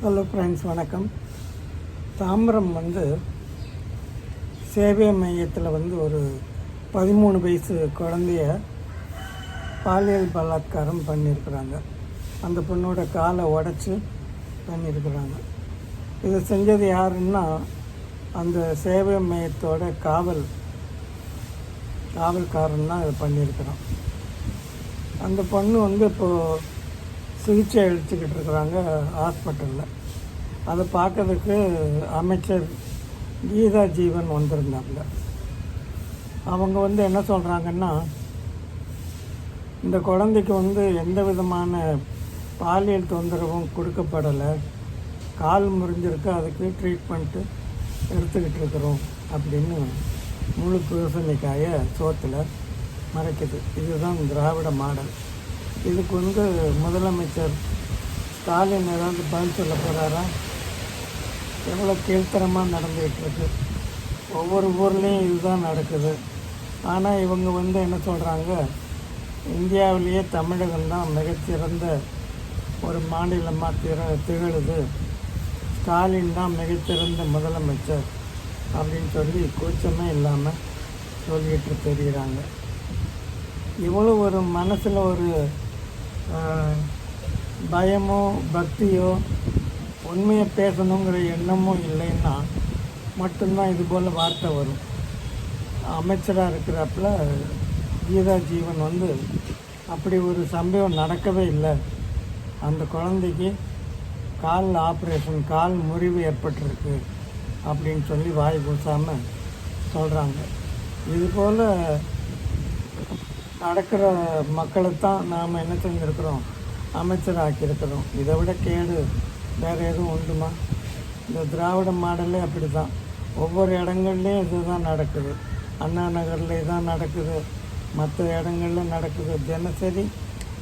Hello friends வணக்கம். தாம்பரம் வந்து சேவை மையத்தில் வந்து ஒரு பதிமூணு வயசு குழந்தைய பாலியல் பலாத்காரம் பண்ணியிருக்கிறாங்க. அந்த பொண்ணோட காலை உடச்சி பண்ணியிருக்கிறாங்க. இதை செஞ்சது யாருன்னா அந்த சேவை மையத்தோட காவல் காவல்காரன் தான் இதை பண்ணியிருக்கிறான். அந்த பொண்ணு வந்து இப்போது சிகிச்சை அளிச்சுக்கிட்டு இருக்கிறாங்க ஹாஸ்பிட்டலில். அதை பார்க்கறதுக்கு அமைச்சர் கீதா ஜீவன் வந்திருந்தாங்க அவங்க வந்து என்ன சொல்கிறாங்கன்னா இந்த குழந்தைக்கு வந்து எந்த விதமான பாலியல் தொந்தரவும் கொடுக்கப்படலை. கால் முறிஞ்சிருக்கு அதுக்கு ட்ரீட்மெண்ட்டு எடுத்துக்கிட்டு இருக்கிறோம் அப்படின்னு முழு பூசணிக்காயை சோத்தில் மறைக்குது. இதுதான் திராவிட மாடல். இதுக்கு வந்து முதலமைச்சர் ஸ்டாலின் ஏதாவது பதில் சொல்ல போகிறாரா எவ்வளோ கீழ்த்தரமாக நடந்துகிட்ருக்கு ஒவ்வொரு ஊர்லேயும் இதுதான் நடக்குது. ஆனால் இவங்க வந்து என்ன சொல்கிறாங்க இந்தியாவிலேயே தமிழகம் தான் மிகச்சிறந்த ஒரு மாநிலமாக திற திகழுது. ஸ்டாலின் தான் மிகச்சிறந்த முதலமைச்சர் அப்படின்னு சொல்லி கூச்சமே இல்லாமல் சொல்லிட்டு தெரிகிறாங்க இவ்வளோ ஒரு மனசில் ஒரு பயமோ பக்தியோ உண்மையை பேசணுங்கிற எண்ணமும் இல்லைன்னா மட்டும்தான் இது போல் வார்த்தை வரும். அமைச்சராக இருக்கிறப்பல கீதா ஜீவன் வந்து அப்படி ஒரு சம்பவம் நடக்கவே இல்லை. அந்த குழந்தைக்கு கால் ஆப்ரேஷன் கால் முறிவு ஏற்பட்டிருக்கு அப்படின்னு சொல்லி வாய் கூசாமல் சொல்கிறாங்க இது போல் நடக்கிற மக்களை தான் நாம் என்ன செஞ்சுருக்கிறோம்? அமைச்சராக்கியிருக்கிறோம். இதை விட கேடு வேறு எதுவும் உண்டுமா? இந்த திராவிட மாடலே அப்படி தான் ஒவ்வொரு இடங்கள்லையும் இதுதான் நடக்குது. அண்ணா நகரில் இதான் நடக்குது. மற்ற இடங்களில் நடக்குது. தினசரி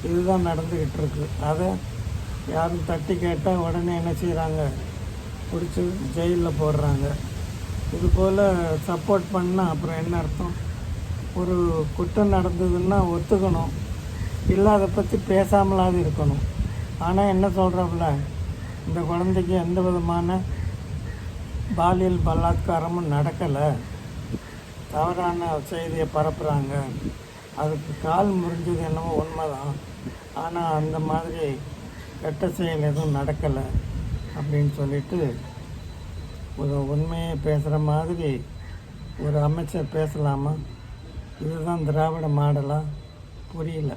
இதுதான் நடந்துக்கிட்டு இருக்கு அதை யாரும் தட்டி கேட்டால் உடனே என்ன செய்கிறாங்க பிடிச்சி ஜெயிலில் போடுறாங்க. இது போல் சப்போர்ட் பண்ணால் அப்புறம் என்ன அர்த்தம்? ஒரு குற்றம் நடந்ததுன்னா ஒத்துக்கணும். இல்லை அதை பற்றி பேசாமலாவது இருக்கணும். ஆனால் என்ன சொல்கிறாப்புல இந்த குழந்தைக்கு எந்த விதமான பாலியல் பலாத்காரமும் நடக்கலை. தவறான செய்தியை பரப்புகிறாங்க அதுக்கு கால் முறிஞ்சது என்னமோ உண்மைதான். ஆனால் அந்த மாதிரி கெட்ட செயல் எதுவும் நடக்கலை அப்படின்னு சொல்லிட்டு ஒரு உண்மையை பேசுகிற மாதிரி ஒரு அமைச்சர் பேசலாமா? இதுதான் திராவிட மாடலாக புரியல.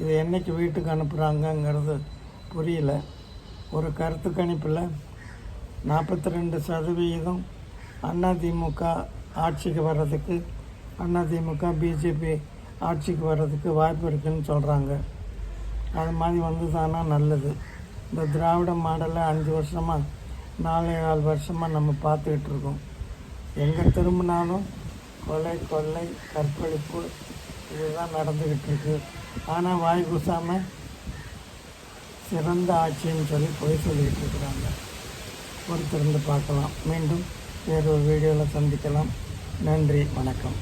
இது என்னைக்கு வீட்டுக்கு அனுப்புகிறாங்கங்கிறது புரியல. ஒரு கருத்து கணிப்பில் நாற்பத்தி ரெண்டு சதவீதம் அதிமுக ஆட்சிக்கு வர்றதுக்கு அதிமுக பிஜேபி ஆட்சிக்கு வர்றதுக்கு வாய்ப்பு இருக்குதுன்னு சொல்கிறாங்க அது மாதிரி வந்து தானா நல்லது. இந்த திராவிட மாடலை அஞ்சு வருஷமாக நாலே நாலு வருஷமாக நம்ம பார்த்துக்கிட்டு இருக்கோம். எங்கே திரும்பினாலும் கொலை கொள்ளை கற்பழிப்பு இதுதான் நடந்துக்கிட்டு இருக்கு ஆனால் வாய் கூசாமல் சிறந்த ஆட்சின்னு சொல்லி பொய் சொல்லிக்கிட்டு இருக்கிறாங்க பொறுத்திருந்து பார்க்கலாம். மீண்டும் வேறு ஒரு வீடியோவில் சந்திக்கலாம். நன்றி வணக்கம்.